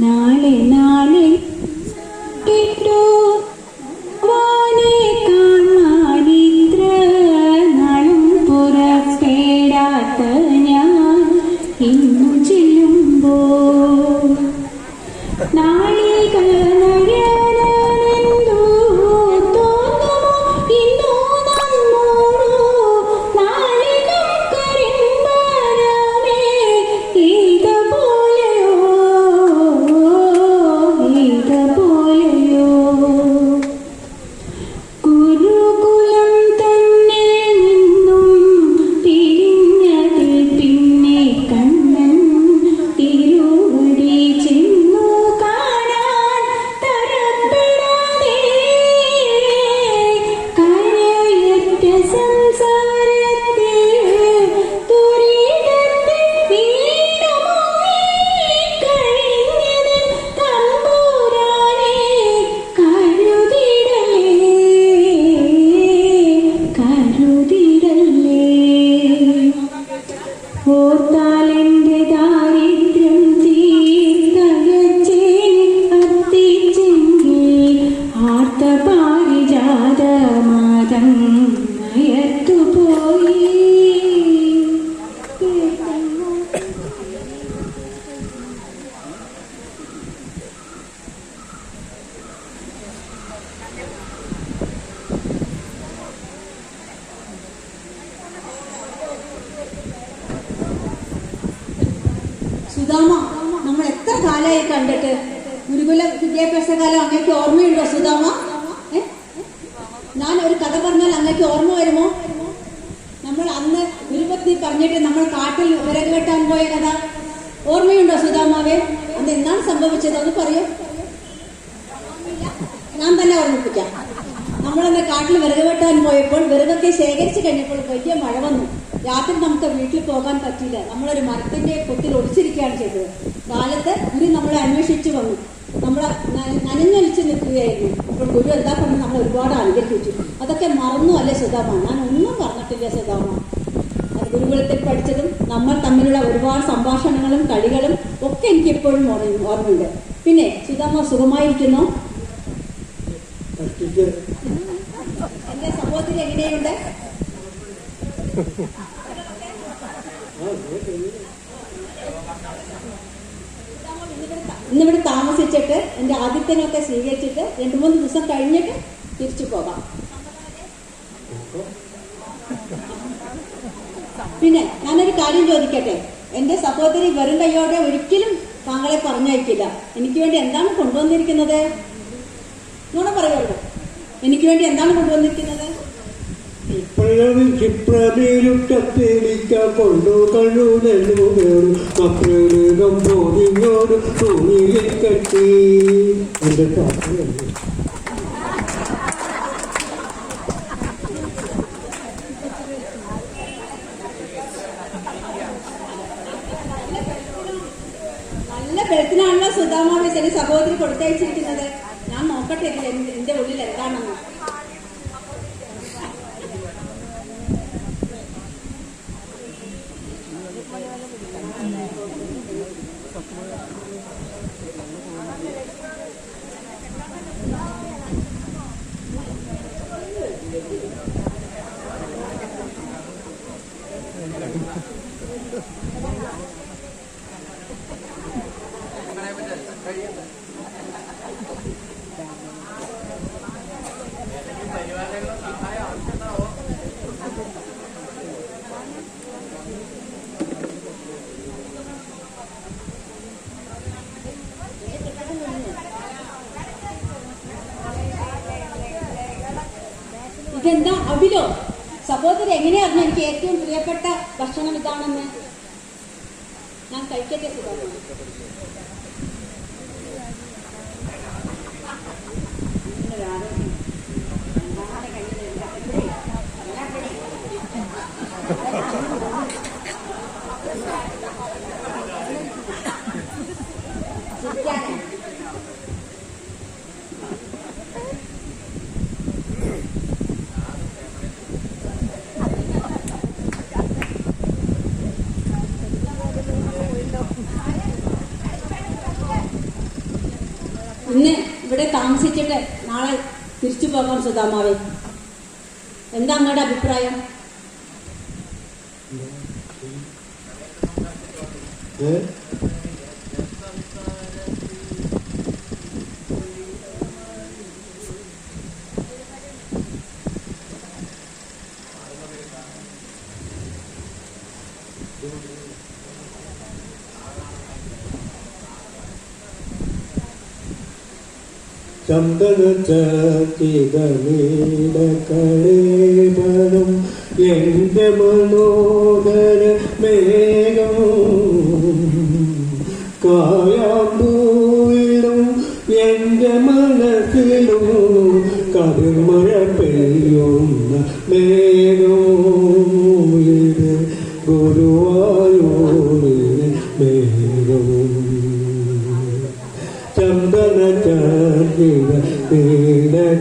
നാളെ നാളെ കേട്ടോ കാണാനിത്ര നാളും പുറപ്പെടാത്ത ഞാൻ ഇന്നു นะ സുധാമ നമ്മൾ എത്ര കാലമായി കണ്ടിട്ട്? ഗുരുകുല വിദ്യാഭ്യാസ കാലം അങ്ങേക്ക് ഓർമ്മയുണ്ടോ സുധാമ? ഞാൻ ഒരു കഥ പറഞ്ഞാൽ അങ്ങേക്ക് ഓർമ്മ വരുമോ? നമ്മൾ അന്ന് ഗുരുപത്നി പറഞ്ഞിട്ട് നമ്മൾ കാട്ടിൽ വിറക് വെട്ടാൻ പോയ കഥ. ഓർമ്മയുണ്ടോ സുധാമാവേ? അന്ന് എന്താണ് സംഭവിച്ചത്? അത് പറയൂ. ഞാൻ തന്നെ ഓർമ്മിപ്പിക്കാം. നമ്മളന്ന് കാട്ടിൽ വിറക് വെട്ടാൻ പോയപ്പോൾ വിറകൊക്കെ ശേഖരിച്ചു കഴിഞ്ഞപ്പോൾ വലിയ മഴ വന്നു. രാത്രി നമുക്ക് വീട്ടിൽ പോകാൻ പറ്റിയില്ല. നമ്മളൊരു മരത്തിന്റെ കൊത്തിൽ ഒളിച്ചിരിക്കുകയാണ് ചെയ്തത്. കാലത്ത് ഗുരു നമ്മളെ അന്വേഷിച്ചു വന്നു. നമ്മളെ നനഞ്ഞൊലിച്ച് നിൽക്കുകയായിരുന്നു. അപ്പോൾ ഗുരു എന്താ പറഞ്ഞു? നമ്മൾ ഒരുപാട് അനുഗ്രഹിച്ചു. അതൊക്കെ മറന്നു അല്ലേ സുധാമ ഞാൻ ഒന്നും പറഞ്ഞിട്ടില്ല സുധാമ അത് ഗുരുകുലത്തിൽ പഠിച്ചതും നമ്മൾ തമ്മിലുള്ള ഒരുപാട് സംഭാഷണങ്ങളും കളികളും ഒക്കെ എനിക്ക് എപ്പോഴും ഓർമ്മ- ഓർമ്മയുണ്ട്. പിന്നെ സുധാമ സുഖമായിരിക്കുന്നു? എന്റെ സഹോദരി എങ്ങനെയുണ്ട്? ഇന്നിവിടെ താമസിച്ചിട്ട് എന്റെ ആദിത്യനൊക്കെ സ്വീകരിച്ചിട്ട് രണ്ടു മൂന്ന് ദിവസം കഴിഞ്ഞിട്ട് തിരിച്ചു പോകാം. പിന്നെ ഞാനൊരു കാര്യം ചോദിക്കട്ടെ? എന്റെ സഹോദരി വെറും കൈയോടെ ഒരിക്കലും താങ്കളെ പറഞ്ഞയക്കില്ല. എനിക്ക് വേണ്ടി എന്താണ് കൊണ്ടുവന്നിരിക്കുന്നത്? നുണ പറയുള്ളൂ എനിക്ക് വേണ്ടി എന്താണ് കൊണ്ടുവന്നിരിക്കുന്നത്? കൊണ്ടു പോതിങ്ങോട് തുണിയിൽ കെട്ടി നല്ല ബെൽറ്റിനാണല്ലോ സുധാമാവേശ് എന്റെ സഹോദരി കൊടുത്തയച്ചിരിക്കുന്നത്. ഞാൻ നോക്കട്ടെ എന്റെ ഉള്ളിൽ ഇതെന്താ അവിലോ സഹോദരി എങ്ങനെയായിരുന്നു എനിക്ക് ഏറ്റവും പ്രിയപ്പെട്ട ഭക്ഷണം ഇതാണെന്ന്? ഞാൻ കഴിക്കട്ടെ സുധാമ ഇന്ന് ഇവിടെ താമസിച്ചിട്ട് നാളെ തിരിച്ചു പോകാം സുധാമാവേ എന്താ അങ്ങയുടെ അഭിപ്രായം? കളേവനം എന്റെ മനോഹര മേഘം കായാമ്പൂവിലും എന്റെ മനസ്സിലും കതിർമഴ പെയ്യുന്ന മേഘം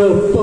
will